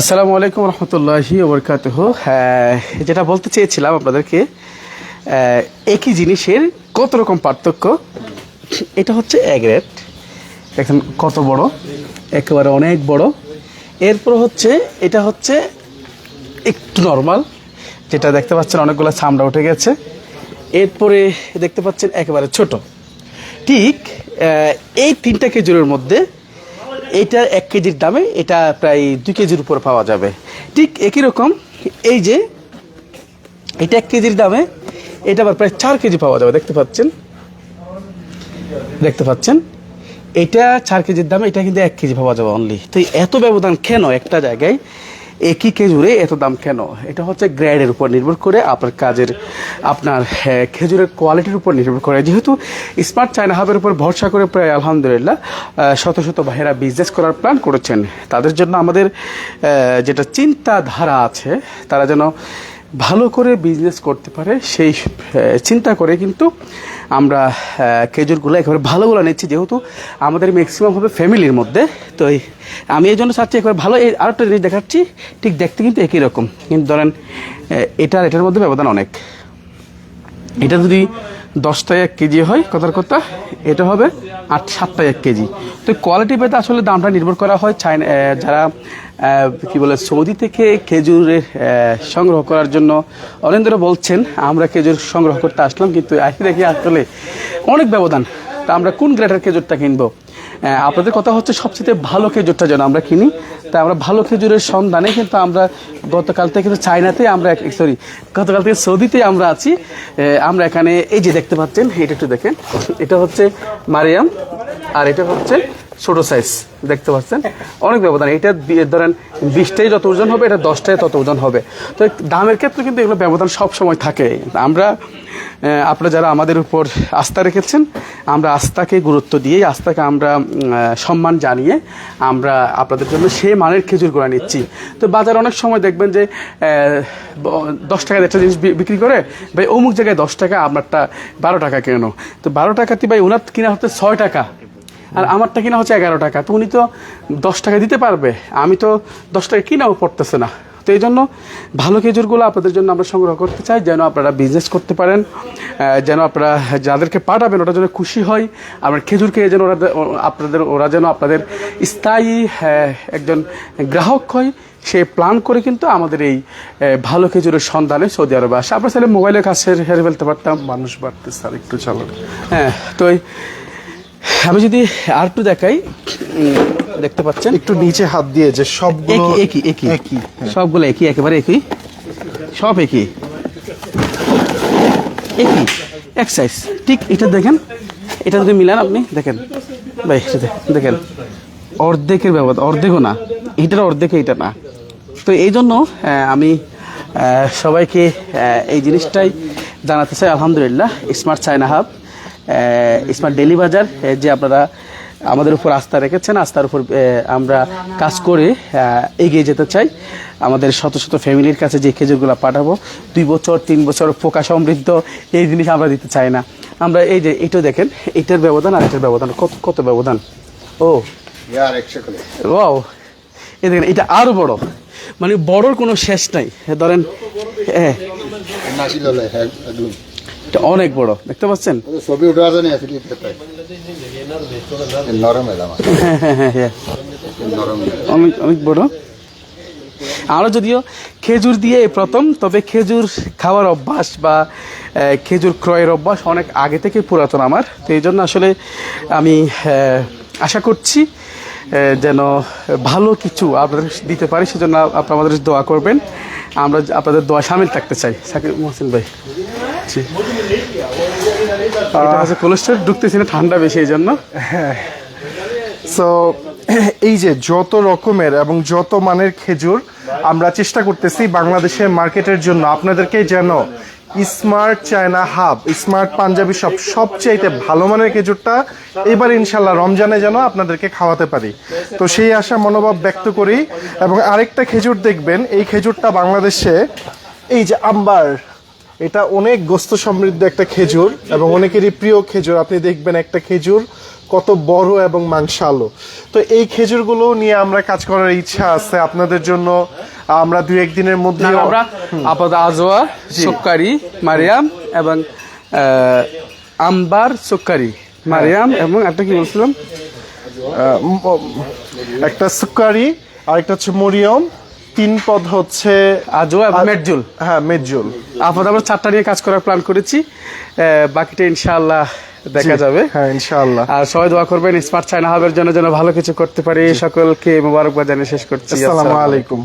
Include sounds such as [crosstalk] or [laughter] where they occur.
আসসালামু আলাইকুম রহমতুল্লাহি ওবরকাতহ। হ্যাঁ যেটা বলতে চেয়েছিলাম আপনাদেরকে একই জিনিসের কত রকম পার্থক্য? এটা হচ্ছে এক রেট। দেখেন কত বড়, একেবারে অনেক বড়। এরপর হচ্ছে, এটা হচ্ছে একটু নর্মাল যেটা দেখতে পাচ্ছেন অনেকগুলো চামড়া উঠে গেছে। এরপরে দেখতে পাচ্ছেন একেবারে ছোট। ঠিক এই তিনটা খেজুরের মধ্যে এটা এক কেজির দামে, এটা প্রায় দুই কেজির উপর পাওয়া যাবে। ঠিক একই রকম, এই যে, এটা এক কেজির দামে, এটা আবার প্রায় চার কেজি পাওয়া যাবে, দেখতে পাচ্ছেন? দেখতে পাচ্ছেন? এটা চার কেজির দামে, এটা কিন্তু এক কেজি পাওয়া যাবে অনলি তো এত ব্যবধান কেন একটা জায়গায়? একই খেজুরে এত দাম কেন? এটা হচ্ছে গ্রেডের উপর নির্ভর করে আপনার কাজের আপনার হ্যাঁ, খেজুরের কোয়ালিটির উপর নির্ভর করে। যেহেতু স্মার্ট চায়না হাবের উপর ভরসা করে প্রায় আলহামদুলিল্লাহ শত শত ভাইয়েরা বিজনেস করার প্ল্যান করেছেন। তাদের জন্য আমাদের যেটা চিন্তাধারা আছে তারা যেন ভালো করে বিজনেস করতে পারে, সেই চিন্তা করে কিন্তু আমরা খেজুরগুলো একেবারে ভালোগুলো নিচ্ছি, যেহেতু আমাদের ম্যাক্সিমাম হবে ফ্যামিলির মধ্যে। তো আমি এই জন্য চাচ্ছি একেবারে ভালো, এই আরেকটা জিনিস দেখাচ্ছি, ঠিক দেখতে কিন্তু একই রকম। কিন্তু ধরেন এটার এটার মধ্যে ব্যবধান অনেক। এটা যদি দশটায় এক কেজি হয়, কথার কথা, এটা হবে আট, সাতটায় এক কেজি। তো কোয়ালিটি পেতে আসলে দামটা নির্ভর করা হয় চাইনা যারা কি বলে, সৌদি থেকে খেজুরের সংগ্রহ করার জন্য। অরেন্দ্র বলছেন, আমরা খেজুর সংগ্রহ করতে আসলাম, কিন্তু আসি দেখি আসলে অনেক ব্যবধান। তা আমরা কোন গ্রেটার খেজুরটা কিনবো? আপনাদের কথা হচ্ছে সবচেয়ে ভালো খেজুরটা যেন আমরা কিনি। তাই আমরা ভালো খেজুরের সন্ধানে কিন্তু আমরা গতকাল থেকে কিন্তু চায়নাতে আমরা সরি গতকাল থেকে সৌদিতে আমরা আছি। আমরা এখানে এই যে দেখতে পাচ্ছেন, এটা একটু দেখেন। এটা হচ্ছে মারিয়াম, আর এটা হচ্ছে ছোট সাইজ দেখতে পাচ্ছেন? অনেক ব্যবধান। এটা ধরেন বিশটাই যত ওজন হবে, এটা দশটায় তত ওজন হবে। তো দামের ক্ষেত্রে কিন্তু এগুলো ব্যবধান সব সময় থাকে। আমরা আপনারা যারা আমাদের উপর আস্থা রেখেছেন, আমরা আস্থাকে গুরুত্ব দিয়ে, আস্থাকে আমরা সম্মান জানিয়ে আমরা আপনাদের জন্য সে মানের খেজুর গোড়া নিচ্ছি। তো বাজার অনেক সময় দেখবেন যে দশ টাকায় একটা জিনিস বিক্রি করে, ভাই অমুক জায়গায় দশ টাকা আমারটা বারো টাকা কেন? তো বারো টাকাতে ভাই ওনার কিনা হচ্ছে ছয় টাকা। আর আমারটা কিনা হচ্ছে এগারো টাকা। তো উনি তো দশ টাকা দিতে পারবে। আমি তো দশ টাকা কিনাও পড়তেছে না। তো এই জন্য ভালো খেজুরগুলো আপনাদের জন্য আমরা সংগ্রহ করতে চাই, যেন আপনারা বিজনেস করতে পারেন যেন আপনারা যাদেরকে পাঠাবেন ওটা যেন খুশি হয়। আপনার খেজুরকে যেন ওরা, আপনাদের, ওরা যেন আপনাদের স্থায়ী একজন গ্রাহক হয়, সে প্ল্যান করে কিন্তু আমাদের এই ভালো খেজুরের সন্ধানে সৌদি আরবে আসে। আপনার চাইলে মোবাইলের কাছে হেরে ফেলতে পারতাম, মানুষ বাড়তে স্যার একটু চালান। হ্যাঁ তো আমি যদি আর একটু দেখাই দেখতে পাচ্ছেন? একটু নিচে হাত দিয়ে যে সবগুলো একই একই একই। হ্যাঁ। সবগুলো একই একেবারে একই। সব একই। একই এক সাইজ ঠিক এটা দেখেন এটা যদি মিলান আপনি দেখেন। ভাই দেখেন অর্ধেকের ব্যবধান অর্ধেকও না এটার অর্ধেক এটা না। তো এই জন্য আমি সবাইকে এই জিনিসটাই জানাতে চাই। আলহামদুলিল্লাহ smart China hub smart daily bazaar যে আপনারা আমাদের উপর আস্থা রেখেছেন আস্থার উপর আমরা কাজ করে এগিয়ে যেতে চাই। আমাদের শত শত ফ্যামিলির কাছে যে খেজুরগুলো পাঠাবো দুই বছর তিন বছর পোকা সমৃদ্ধ এই জিনিস আমরা দিতে চাই না। আমরা এই যে এইটা দেখেন এটার ব্যবধান আর এটার ব্যবধান কত কত ব্যবধান? ও। একশো এই দেখেন এটা আরও বড়। মানে বড়র কোনো শেষ নাই। ধরেন হ্যাঁ এটা অনেক বড় দেখতে পাচ্ছেন? ছবি হ্যাঁ হ্যাঁ হ্যাঁ হ্যাঁ নরম অনেক অনেক বড়। আরও যদিও খেজুর দিয়ে প্রথম তবে খেজুর খাওয়ার অভ্যাস বা খেজুর ক্রয়ের অভ্যাস অনেক আগে থেকে পুরাতন আমার। তো এই জন্য আসলে আমি আশা করছি যেন ভালো কিছু আপনাদের দিতে পারি সেজন্য আপনারা আমাদের দোয়া করবেন। আমরা আপনাদের দোয়া সামিল থাকতে চাই। সাকিব মোহসিন ভাই। জি এটা হচ্ছে কোলেস্ট্রল ঢুকতেছি না ঠান্ডা বেশি এই জন্য। সো [clears throat] এই যে যত রকমের এবং যত মানের খেজুর আমরা চেষ্টা করতেছি বাংলাদেশের মার্কেটের জন্য আপনাদেরকে যেন smart China hub smart Punjabi সব সবচাইতে ভালো মানের খেজুরটা এবার ইনশাল্লাহ রমজানে যেন আপনাদেরকে খাওয়াতে পারি। তো সেই আশা মনোভাব ব্যক্ত করি এবং আরেকটা খেজুর দেখবেন এই খেজুরটা বাংলাদেশে এই যে আম্বার এটা অনেক গোস্ত সমৃদ্ধ একটা খেজুর এবং অনেকেরই প্রিয় খেজুর। আপনি দেখবেন একটা খেজুর কত বড় এবং মাংসালো। তো এই খেজুরগুলো নিয়ে আমরা কাজ করার ইচ্ছা আছে আপনাদের জন্য। আমরা দুই একদিনের মধ্যে আমরা আপাতত আজোয়া সুক্কারি মারিয়াম এবং আম্বার সুক্কারি মারিয়াম এবং একটা কি বলছিলাম? একটা সুকারি আর একটা হচ্ছে মরিয়ম। তিন পদ হচ্ছে আজও এবং মেটজুল হ্যাঁ মেজুল। আপাতত আমরা চারটা নিয়ে কাজ করার প্ল্যান করেছি। বাকিটা ইনশাআল্লাহ দেখা যাবে। হ্যাঁ ইনশাআল্লাহ। আর সবাই দোয়া করবেন স্মার্ট চায়না হাবের জন্য যেন ভালো কিছু করতে পারি। সকলকে মোবারকবাদ জানিয়ে শেষ করছি। আসসালামু আলাইকুম।